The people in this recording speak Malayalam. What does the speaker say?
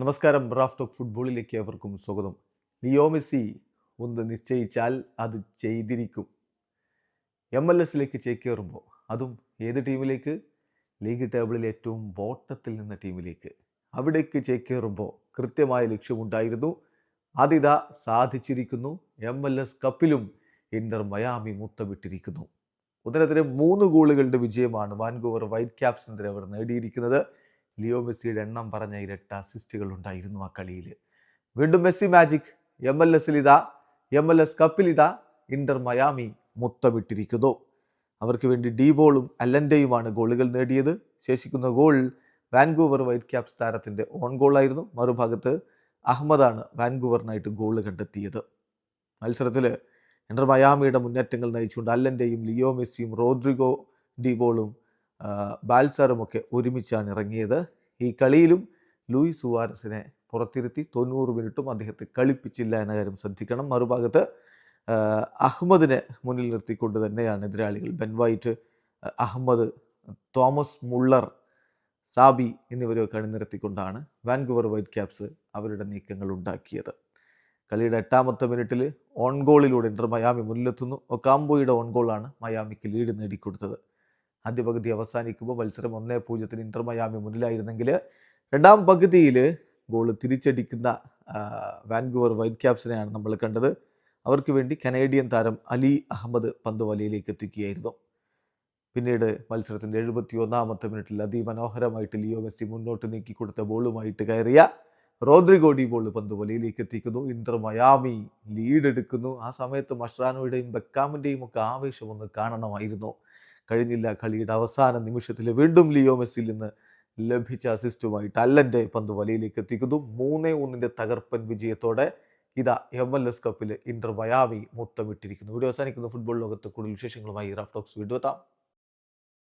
നമസ്കാരം. റാഫ് ടോക്ക് ഫുട്ബോളിലേക്ക് അവർക്കും സ്വാഗതം. ലിയോ മെസ്സി ഒന്ന് നിശ്ചയിച്ചാൽ അത് ചെയ്തിരിക്കും. എം എൽ എസിലേക്ക് ചേക്കേറുമ്പോൾ അതും ഏത് ടീമിലേക്ക്? ലീഗ് ടേബിളിൽ ഏറ്റവും ബോട്ടത്തിൽ നിന്ന ടീമിലേക്ക്. അവിടേക്ക് ചേക്കേറുമ്പോൾ കൃത്യമായ ലക്ഷ്യമുണ്ടായിരുന്നു. അതിത സാധിച്ചിരിക്കുന്നു. എം എൽ എസ് കപ്പിലും ഇന്റർ മയാമി മുത്തമിട്ടിരിക്കുന്നു. ഒന്നിനെതിരെ മൂന്ന് ഗോളുകളുടെ വിജയമാണ് വാൻകൂവർ വൈറ്റ് ക്യാപ്സിനെതിരെ അവർ നേടിയിരിക്കുന്നത്. ലിയോ മെസ്സിയുടെ എണ്ണം പറഞ്ഞ ഇരട്ട അസിസ്റ്റുകൾ ഉണ്ടായിരുന്നു ആ കളിയിൽ വീണ്ടും മെസ്സി മാജിക് എം എൽ എസിൽ ഇതാ. എം എൽ എസ് കപ്പിൽ ഇതാ. ഇന്റർ മയാമി മുത്തമിട്ടിരിക്കുന്നു അവർക്ക് വേണ്ടി ഡീബോളും അല്ലന്റെയുമാണ് ഗോളുകൾ നേടിയത്. ശേഷിക്കുന്ന ഗോൾ വാൻകൂവർ വൈറ്റ് ക്യാപ്സ് താരത്തിന്റെ ഓൺ ഗോളായിരുന്നു മറുഭാഗത്ത് അഹമ്മദാണ് വാൻകൂവറിനായിട്ട് ഗോൾ കണ്ടെത്തിയത്. മത്സരത്തിൽ ഇന്റർ മയാമിയുടെ മുന്നേറ്റങ്ങൾ നയിച്ചുകൊണ്ട് അല്ലന്റെയും ലിയോ മെസ്സിയും റോഡ്രിഗോ ഡീബോളും ആ, ബാൽസാറും ഒക്കെ ഒരുമിച്ചാണ് ഇറങ്ങിയത്. ഈ കളിയിലും ലൂയി സുവാരസിനെ പുറത്തിരുത്തി തൊണ്ണൂറ് മിനിറ്റും അദ്ദേഹത്തെ കളിപ്പിച്ചില്ല എന്ന കാര്യം ശ്രദ്ധിക്കണം. മറുഭാഗത്ത് അഹമ്മദിനെ മുന്നിൽ നിർത്തിക്കൊണ്ട് തന്നെയാണ് എതിരാളികൾ. Ben White Ahmed Thomas Muller Sabi എന്നിവരെയൊക്കെ അണിനിരത്തിക്കൊണ്ടാണ് വാൻകുവർ വൈറ്റ് ക്യാപ്സ് അവരുടെ നീക്കങ്ങൾ ഉണ്ടാക്കിയത്. കളിയുടെ എട്ടാമത്തെ മിനിറ്റിൽ ഓൺ ഗോളിലൂടെ ഇന്റർ മയാമി മുന്നിലെത്തുന്നു. ഒക്കാംബോയുടെ ഓൺ ഗോളാണ് മയാമിക്ക് ലീഡ് നേടിക്കൊടുത്തത്. ആദ്യ പകുതി അവസാനിക്കുമ്പോൾ മത്സരം ഒന്നേ പൂജ്യത്തിന് ഇന്റർ മയാമി മുന്നിലായിരുന്നെങ്കിൽ രണ്ടാം പകുതിയിൽ ഗോൾ തിരിച്ചടിക്കുന്ന വാൻകൂവർ വൈറ്റ് ക്യാപ്സിനെയാണ് നമ്മൾ കണ്ടത്. അവർക്ക് വേണ്ടി കനേഡിയൻ താരം അലി അഹമ്മദ് പന്ത് വലയിലേക്ക് എത്തിക്കുകയായിരുന്നു. പിന്നീട് മത്സരത്തിന്റെ എഴുപത്തി ഒന്നാമത്തെ മിനിറ്റിൽ അതിമനോഹരമായിട്ട് ലിയോ മെസ്സി മുന്നോട്ട് നീക്കി കൊടുത്ത ബോളുമായിട്ട് കയറിയ റോദ്രിഗോ ഡി ബോൾ പന്ത് വലയിലേക്ക് എത്തിക്കുന്നു. ഇന്റർ മയാമി ലീഡ് എടുക്കുന്നു ആ സമയത്ത് മഷ്റാനോയുടെയും ബെക്കാമിന്റെയും ഒക്കെ ആവേശം ഒന്ന് കാണണമായിരുന്നു. കഴിഞ്ഞില്ല കളിയുടെ അവസാന നിമിഷത്തിൽ വീണ്ടും ലിയോ മെസ്സിൽ നിന്ന് ലഭിച്ച അസിസ്റ്റുമായി അല്ലന്റെ പന്ത് വലയിലേക്ക് എത്തിക്കുന്നു. മൂന്നേ ഒന്നിന്റെ തകർപ്പൻ വിജയത്തോടെ ഇതാ എം എൽ എസ് കപ്പിൽ ഇന്റർ മയാമി മുത്തമിട്ടിരിക്കുന്നു വീഡിയോ അവസാനിക്കുന്ന. ഫുട്ബോൾ ലോകത്ത് കൂടുതൽ വിശേഷങ്ങളുമായി റാഫ്റ്റോക്സ് വീണ്ടും എത്താം.